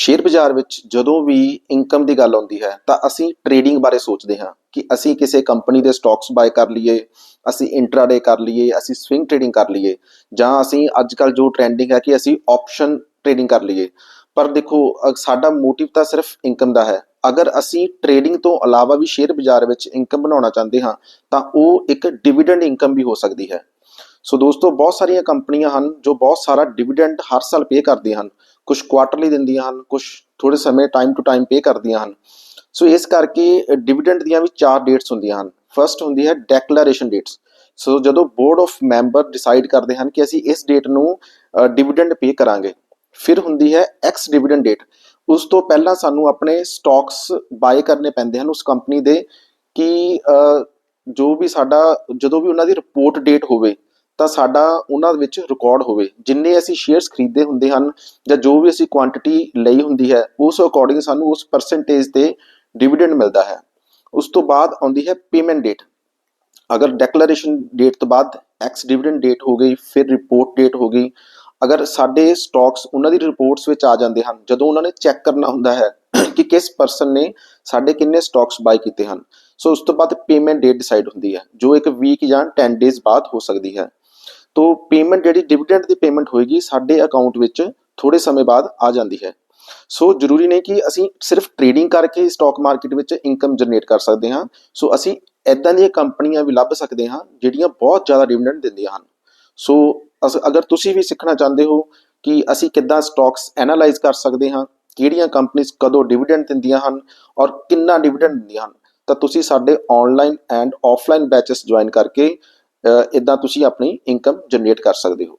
Share ਬਾਜ਼ਾਰ ਵਿੱਚ ਜਦੋਂ ਵੀ ਇਨਕਮ ਦੀ ਗੱਲ ਆਉਂਦੀ ਹੈ, ਤਾਂ ਅਸੀਂ ਟਰੇਡਿੰਗ ਬਾਰੇ ਸੋਚਦੇ ਹਾਂ ਕਿ ਅਸੀਂ ਕਿਸੇ ਕੰਪਨੀ ਦੇ ਸਟਾਕਸ ਬਾਏ ਕਰ ਲਈਏ, ਅਸੀਂ ਇੰਟਰਾਡੇ ਕਰ ਲਈਏ, ਅਸੀਂ ਸਵਿੰਗ ਟਰੇਡਿੰਗ ਕਰ ਲਈਏ, ਜਾਂ ਅਸੀਂ ਅੱਜਕੱਲ ਜੋ ਟ੍ਰੈਂਡਿੰਗ ਹੈ ਕਿ ਅਸੀਂ ਆਪਸ਼ਨ ਟਰੇਡਿੰਗ ਕਰ ਲਈਏ। ਪਰ ਦੇਖੋ, ਅ- ਸਾਡਾ ਮੋਟਿਵ ਤਾਂ ਸਿਰਫ ਇਨਕਮ ਦਾ ਹੈ। ਅਗਰ ਅਸੀਂ ਟਰੇਡਿੰਗ ਤੋਂ ਇਲਾਵਾ ਵੀ ਸ਼ੇਅਰ ਬਾਜ਼ਾਰ ਵਿੱਚ ਇਨਕਮ ਬਣਾਉਣਾ ਚਾਹੁੰਦੇ ਹਾਂ, ਤਾਂ ਉਹ ਇੱਕ ਡਿਵੀਡੈਂਡ ਇਨਕਮ ਵੀ ਹੋ ਸਕਦੀ ਹੈ। ਸੋ ਦੋਸਤੋ, ਬਹੁਤ ਸਾਰੀਆਂ ਕੰਪਨੀਆਂ ਹਨ ਜੋ ਬਹੁਤ ਸਾਰਾ ਡਿਵੀਡੈਂਡ ਹਰ ਸਾਲ ਪੇ ਕਰਦੀਆਂ ਹਨ। ਕੁਝ ਕੁਆਟਰਲੀ ਦਿੰਦੀਆਂ ਹਨ ਕੁਝ ਥੋੜੇ ਸਮੇਂ ਟਾਈਮ ਟੂ ਟਾਈਮ ਪੇ ਕਰਦੀਆਂ ਹਨ। ਸੋ ਇਸ ਕਰਕੇ ਡਿਵੀਡੈਂਡ ਦੀਆਂ ਵੀ ਚਾਰ ਡੇਟਸ ਹੁੰਦੀਆਂ ਹਨ। ਫਰਸਟ ਹੁੰਦੀ ਹੈ ਡੈਕਲੇਰੇਸ਼ਨ ਡੇਟਸ ਸੋ ਜਦੋਂ ਬੋਰਡ ਆਫ ਮੈਂਬਰ ਡਿਸਾਈਡ ਕਰਦੇ ਹਨ ਕਿ ਅਸੀਂ ਇਸ ਡੇਟ ਨੂੰ ਡਿਵੀਡੈਂਡ ਪੇ ਕਰਾਂਗੇ, ਫਿਰ ਹੁੰਦੀ ਹੈ ਐਕਸ ਡਿਵੀਡੈਂਡ ਡੇਟ ਉਸ ਤੋਂ ਪਹਿਲਾਂ ਸਾਨੂੰ ਆਪਣੇ ਸਟਾਕਸ ਬਾਏ ਕਰਨੇ ਪੈਂਦੇ ਹਨ ਉਸ ਕੰਪਨੀ ਦੇ ਕਿ ਜੋ ਵੀ ਸਾਡਾ, ਜਦੋਂ ਵੀ ਉਹਨਾਂ ਦੀ ਰਿਪੋਰਟ ਡੇਟ ਹੋਵੇ ਤਾਂ ਸਾਡਾ ਉਹਨਾਂ ਵਿੱਚ ਰਿਕਾਰਡ ਹੋਵੇ। ਜਿੰਨੇ ਅਸੀਂ ਸ਼ੇਅਰਸ ਖਰੀਦੇ ਹੁੰਦੇ ਹਨ ਜਾਂ ਜੋ ਵੀ ਅਸੀਂ ਕੁਆਂਟੀਟੀ ਲਈ ਹੁੰਦੀ ਹੈ, ਉਸ ਅਕੋਰਡਿੰਗ ਸਾਨੂੰ ਉਸ ਪਰਸੈਂਟੇਜ ਤੇ ਡਿਵੀਡੈਂਡ ਮਿਲਦਾ ਹੈ। ਉਸ ਤੋਂ ਬਾਅਦ ਆਉਂਦੀ ਹੈ ਪੇਮੈਂਟ ਡੇਟ ਅਗਰ ਡੈਕਲੇਰੇਸ਼ਨ ਡੇਟ ਤੋਂ ਬਾਅਦ ਐਕਸ ਡਿਵੀਡੈਂਡ ਡੇਟ ਹੋ ਗਈ, ਫਿਰ ਰਿਪੋਰਟ ਡੇਟ ਹੋ ਗਈ। ਅਗਰ ਸਾਡੇ ਸਟਾਕਸ ਉਹਨਾਂ ਦੀ ਰਿਪੋਰਟਸ ਵਿੱਚ ਆ ਜਾਂਦੇ ਹਨ, ਜਦੋਂ ਉਹਨਾਂ ਨੇ ਚੈੱਕ ਕਰਨਾ ਹੁੰਦਾ ਹੈ ਕਿ ਕਿਸ ਪਰਸਨ ਨੇ ਸਾਡੇ ਕਿੰਨੇ ਸਟਾਕਸ ਬਾਈ ਕੀਤੇ ਹਨ। ਸੋ ਉਸ ਤੋਂ ਬਾਅਦ ਪੇਮੈਂਟ ਡੇਟ ਡਿਸਾਈਡ ਹੁੰਦੀ ਹੈ, ਜੋ ਇੱਕ ਵੀਕ ਜਾਂ 10 ਡੇਜ਼ ਬਾਅਦ ਹੋ ਸਕਦੀ ਹੈ। ਤੋ ਪੇਮੈਂਟ ਜਿਹੜੀ ਡਿਵੀਡੈਂਡ ਦੀ ਪੇਮੈਂਟ ਹੋਏਗੀ ਸਾਡੇ ਅਕਾਊਂਟ ਵਿੱਚ ਥੋੜੇ ਸਮੇਂ ਬਾਅਦ ਆ ਜਾਂਦੀ ਹੈ। ਸੋ ਜ਼ਰੂਰੀ ਨਹੀਂ ਕਿ ਅਸੀਂ ਸਿਰਫ ਟ੍ਰੇਡਿੰਗ ਕਰਕੇ ਸਟਾਕ ਮਾਰਕੀਟ ਵਿੱਚ ਇਨਕਮ ਜਨਰੇਟ ਕਰ ਸਕਦੇ ਹਾਂ। ਸੋ ਅਸੀਂ ਇਦਾਂ ਦੀਆਂ ਕੰਪਨੀਆਂ ਵੀ ਲੱਭ ਸਕਦੇ ਹਾਂ ਜਿਹੜੀਆਂ ਬਹੁਤ ਜ਼ਿਆਦਾ ਡਿਵੀਡੈਂਡ ਦਿੰਦੀਆਂ ਹਨ। ਸੋ ਅਸ- ਅਗਰ ਤੁਸੀਂ ਵੀ ਸਿੱਖਣਾ ਚਾਹੁੰਦੇ ਹੋ ਕਿ ਅਸੀਂ ਕਿੱਦਾਂ ਸਟਾਕਸ ਐਨਾਲਾਈਜ਼ ਕਰ ਸਕਦੇ ਹਾਂ, ਕਿਹੜੀਆਂ ਕੰਪਨੀਆਂ ਕਦੋਂ ਡਿਵੀਡੈਂਡ ਦਿੰਦੀਆਂ ਹਨ ਔਰ ਕਿੰਨਾ ਡਿਵੀਡੈਂਡ ਦਿੰਦੀਆਂ ਹਨ, ਤਾਂ ਤੁਸੀਂ ਸਾਡੇ online and offline batches join ਕਰਕੇ ਇਦਾਂ ਤੁਸੀਂ ਆਪਣੀ ਇਨਕਮ ਜਨਰੇਟ ਕਰ ਸਕਦੇ ਹੋ।